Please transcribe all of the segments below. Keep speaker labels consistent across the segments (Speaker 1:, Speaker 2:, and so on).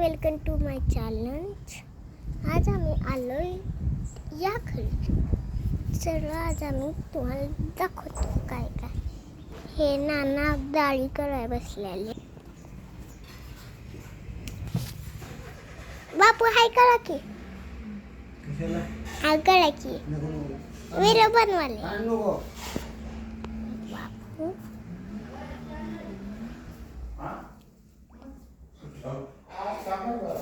Speaker 1: Welcome to my challenge आज आम्ही आलोय या घरी. तर आज आम्ही तुम्हाला दाखवतो काय काय. हे नाना डाळी कराय बसलेले. बापू हाय करा की. हाय करा की. व्हिडिओ बनवाले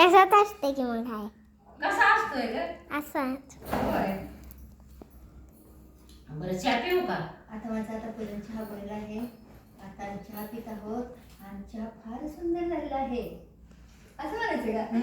Speaker 1: तसंच असते की मग हाय.
Speaker 2: कसा असतोय ग? होय. बरं चहा पिऊ का?
Speaker 3: आता माझा आता चहा बनला आहे. आता आम्ही चहा पित आहोत. आणि चहा फार सुंदर झालेला आहे. असं म्हणायचं का?